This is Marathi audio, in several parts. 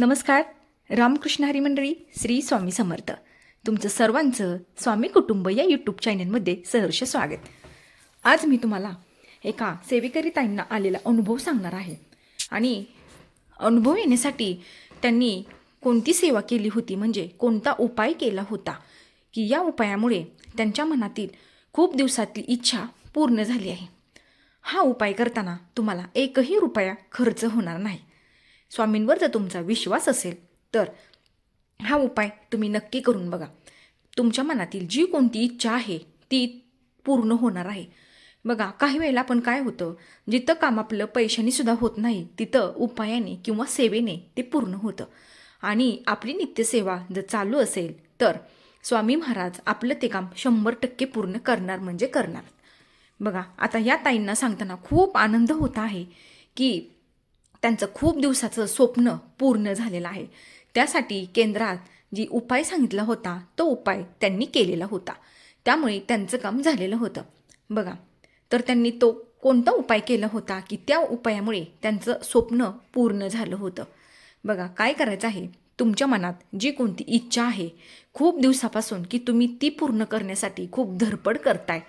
नमस्कार रामकृष्ण हरी मंडळी श्री स्वामी समर्थ. तुमचं सर्वांचं स्वामी कुटुंब या यूट्यूब चॅनलमध्ये सहर्ष स्वागत. आज मी तुम्हाला एका सेवेकरीताईंना आलेला अनुभव सांगणार आहे. आणि अनुभव येण्यासाठी त्यांनी कोणती सेवा केली होती म्हणजे कोणता उपाय केला होता की या उपायामुळे त्यांच्या मनातील खूप दिवसातली इच्छा पूर्ण झाली आहे. हा उपाय करताना तुम्हाला एकही रुपया खर्च होणार नाही. स्वामींवर जर तुमचा विश्वास असेल तर हा उपाय तुम्ही नक्की करून बघा. तुमच्या मनातील जी कोणती इच्छा आहे ती पूर्ण होणार आहे. बघा काही वेळेला पण काय होतं जिथं काम आपलं पैशाने सुद्धा होत नाही तिथं उपायाने किंवा सेवेने ते पूर्ण होतं. आणि आपली नित्यसेवा जर चालू असेल तर स्वामी महाराज आपलं ते काम शंभर टक्के पूर्ण करणार म्हणजे करणार. बघा आता या ताईंना सांगताना खूप आनंद होत आहे की त्यांचं खूप दिवसाचं स्वप्न पूर्ण झालेलं आहे. त्यासाठी केंद्रात जी उपाय सांगितला होता तो उपाय त्यांनी केलेला होता. त्यामुळे त्यांचं काम झालेलं होतं. बघा तर त्यांनी तो कोणता उपाय केला होता की त्या उपायामुळे त्यांचं स्वप्न पूर्ण झालं होतं? बघा काय करायचं आहे? तुमच्या मनात जी कोणती इच्छा आहे खूप दिवसापासून की तुम्ही ती पूर्ण करण्यासाठी खूप धडपड करताय.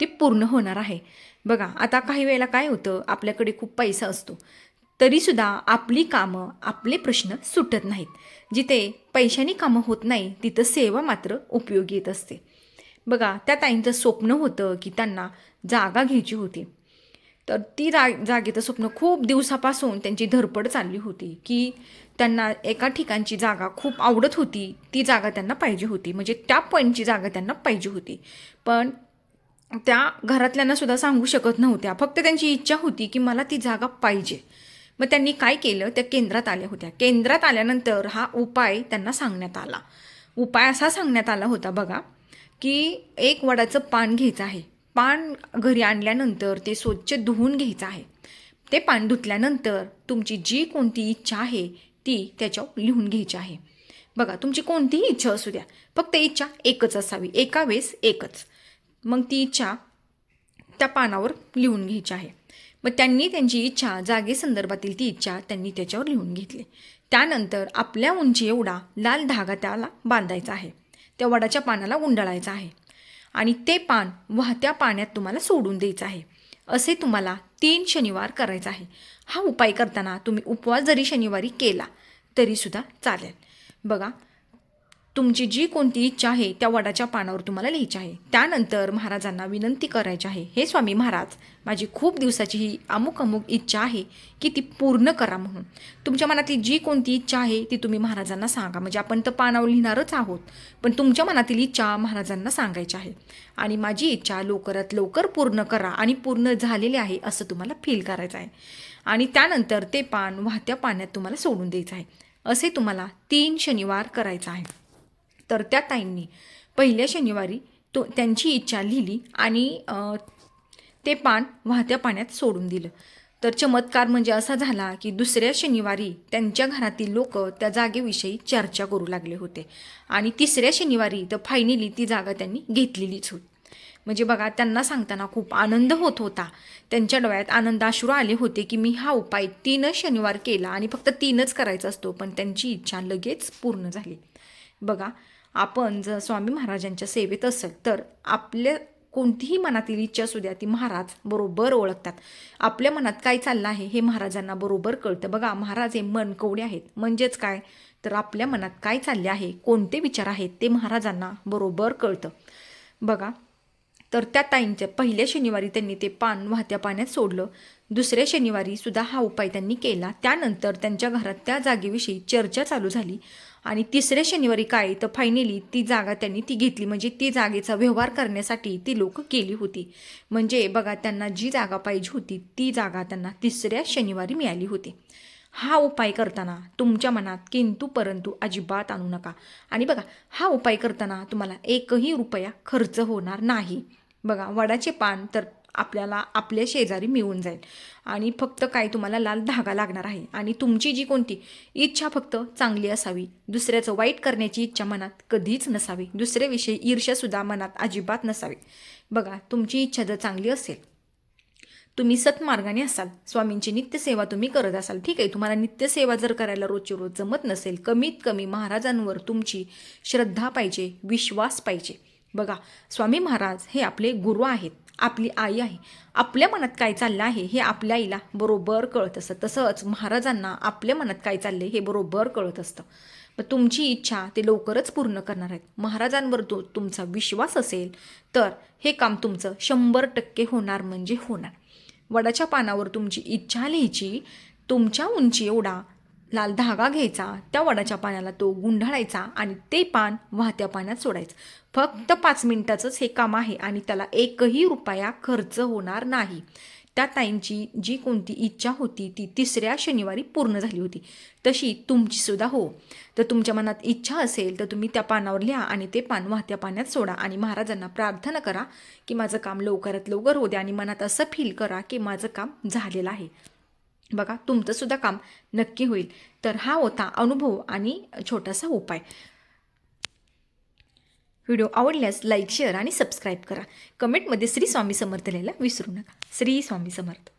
ती पूर्ण होणार आहे. बघा आता काही वेळेला काय होतं आपल्याकडे खूप पैसा असतो. तरीसुद्धा आपली कामं आपले प्रश्न सुटत नाहीत. जिथे पैशानी कामं होत नाही तिथं सेवा मात्र उपयोगी येत असते. बघा त्या ताईंचं स्वप्न होतं की त्यांना जागा घ्यायची होती. तर ती रा जागेचं स्वप्न खूप दिवसापासून त्यांची धडपड चालली होती की त्यांना एका ठिकाणची जागा खूप आवडत होती ती जागा त्यांना पाहिजे होती. म्हणजे त्या पॉईंटची जागा त्यांना पाहिजे होती. पण त्या घरातल्यांना सुद्धा सांगू शकत नव्हत्या. फक्त त्यांची इच्छा होती की मला ती जागा पाहिजे. मग त्यांनी काय केलं? त्या केंद्रात आल्या होत्या. केंद्रात आल्यानंतर हा उपाय त्यांना सांगण्यात आला. उपाय असा सांगण्यात आला होता बघा की एक वडाचं पान घ्यायचं आहे. पान घरी आणल्यानंतर ते स्वच्छ धुवून घ्यायचं आहे. ते पान धुतल्यानंतर तुमची जी कोणती इच्छा आहे ती त्याच्यावर लिहून घ्यायची आहे. बघा तुमची कोणतीही इच्छा असू द्या फक्त इच्छा एकच असावी. एका वेळेस एकच. मग ती इच्छा त्या पानावर लिहून घ्यायची आहे. मग त्यांनी त्यांची इच्छा जागेसंदर्भातील ती इच्छा त्यांनी त्याच्यावर लिहून घेतली. त्यानंतर आपल्या उंची एवढा लाल धागा त्याला बांधायचा आहे. त्या वडाच्या पानाला गुंडाळायचा आहे. आणि ते पान वाहत्या पाण्यात तुम्हाला सोडून द्यायचं आहे. असे तुम्हाला तीन शनिवार करायचा आहे. हा उपाय करताना तुम्ही उपवास जरी शनिवारी केला तरीसुद्धा चालेल. बघा तुमची जी कोणती इच्छा आहे त्या वडाच्या पानावर तुम्हाला लिहायची आहे. त्यानंतर महाराजांना विनंती करायची आहे हे स्वामी महाराज माझी खूप दिवसाची ही अमुक अमुक इच्छा आहे की ती पूर्ण करा म्हणून. तुमच्या मनातील जी कोणती इच्छा आहे ती तुम्ही महाराजांना सांगा. म्हणजे आपण तर पानावर लिहिणारच आहोत पण तुमच्या मनातील इच्छा महाराजांना सांगायची आहे. आणि माझी इच्छा लवकरात लवकर पूर्ण करा आणि पूर्ण झालेली आहे असं तुम्हाला फील करायचं आहे. आणि त्यानंतर ते पान वाहत्या पाण्यात तुम्हाला सोडून द्यायचं आहे. असे तुम्हाला तीन शनिवार करायचं आहे. तर त्या ताईंनी पहिल्या शनिवारी तो त्यांची इच्छा लिहिली आणि ते पान वाहत्या पाण्यात सोडून दिलं. तर चमत्कार म्हणजे असा झाला की दुसऱ्या शनिवारी त्यांच्या घरातील लोक त्या जागेविषयी चर्चा करू लागले होते आणि तिसऱ्या शनिवारी तर फायनली ती जागा त्यांनी घेतलेलीच होती. म्हणजे बघा त्यांना सांगताना खूप आनंद होत होता. त्यांच्या डोळ्यात आनंदाश्रू आले होते की मी हा उपाय तीनच शनिवार केला आणि फक्त तीनच करायचा असतो पण त्यांची इच्छा लगेच पूर्ण झाली. बघा आपण जर स्वामी महाराजांच्या सेवेत असेल तर आपल्या कोणतीही मनातील इच्छा असू द्या ती महाराज बरोबर ओळखतात. आपल्या मनात काय चाललं आहे हे महाराजांना बरोबर कळतं. बघा महाराज हे मन कवडे आहेत. म्हणजेच काय? तर आपल्या मनात काय चालले आहे कोणते विचार आहेत ते महाराजांना बरोबर कळतं. बघा तर त्या ताईंच्या पहिल्या शनिवारी त्यांनी ते पान वाहत्या पाण्यात सोडलं. दुसऱ्या शनिवारी सुद्धा हा उपाय त्यांनी केला. त्यानंतर त्यांच्या घरात त्या जागेविषयी चर्चा चालू झाली. आणि तिसऱ्या शनिवारी काय तर फायनली ती जागा त्यांनी ती घेतली. म्हणजे ती जागेचा व्यवहार करण्यासाठी ती लोक केली होती. म्हणजे बघा त्यांना जी जागा पाहिजे होती ती जागा त्यांना तिसऱ्या शनिवारी मिळाली होती. हा उपाय करताना तुमच्या मनात किंतु परंतु अजिबात आणू नका. आणि बघा हा उपाय करताना तुम्हाला एकही रुपया खर्च होणार नाही. बघा वडाचे पान तर आपल्याला आपल्या शेजारी मिळून जाईल. आणि फक्त काय तुम्हाला लाल धागा लागणार आहे. आणि तुमची जी कोणती इच्छा फक्त चांगली असावी. दुसऱ्याचं वाईट करण्याची इच्छा मनात कधीच नसावी. दुसऱ्याविषयी ईर्ष्यासुद्धा मनात अजिबात नसावी. बघा तुमची इच्छा जर चांगली असेल तुम्ही सत्मार्गाने असाल. स्वामींची नित्यसेवा तुम्ही करत असाल. ठीक आहे तुम्हाला नित्यसेवा जर करायला रोजची रोज जमत नसेल कमीत कमी महाराजांवर तुमची श्रद्धा पाहिजे विश्वास पाहिजे. बघा स्वामी महाराज हे आपले गुरु आहेत. आपली आई आहे. आपल्या मनात काय चाललं आहे हे आपल्या आईला बरोबर कळत असतं. तसंच महाराजांना आपल्या मनात काय चाललं हे बरोबर कळत असतं. मग तुमची इच्छा ते लवकरच पूर्ण करणार आहेत. महाराजांवर तो तुमचा विश्वास असेल तर हे काम तुमचं शंभर टक्के होणार म्हणजे होणार. वडाच्या पानावर तुमची इच्छा लिहायची तुमच्या उंची एवढा लाल धागा घ्यायचा त्या वडाच्या पाण्याला तो गुंढाळायचा आणि ते पान वाहत्या पाण्यात सोडायचं. फक्त पाच मिनिटाचंच हे काम आहे आणि त्याला एकही रुपया खर्च होणार नाही. त्या ताईंची जी कोणती इच्छा होती ती तिसऱ्या शनिवारी पूर्ण झाली होती. तशी तुमची सुद्धा हो. तर तुमच्या मनात इच्छा असेल तर तुम्ही त्या पानावर लिहा आणि ते पान वाहत्या पाण्यात सोडा आणि महाराजांना प्रार्थना करा की माझं काम लवकरात लवकर होऊ द्या आणि मनात असं फील करा की माझं काम झालेलं आहे. बघा तुमचंसुद्धा काम नक्की होईल. तर हा होता अनुभव आणि छोटासा उपाय. व्हिडिओ आवडल्यास लाईक शेअर आणि सबस्क्राईब करा. कमेंटमध्ये श्री स्वामी समर्थ लिहायला विसरू नका. श्री स्वामी समर्थ.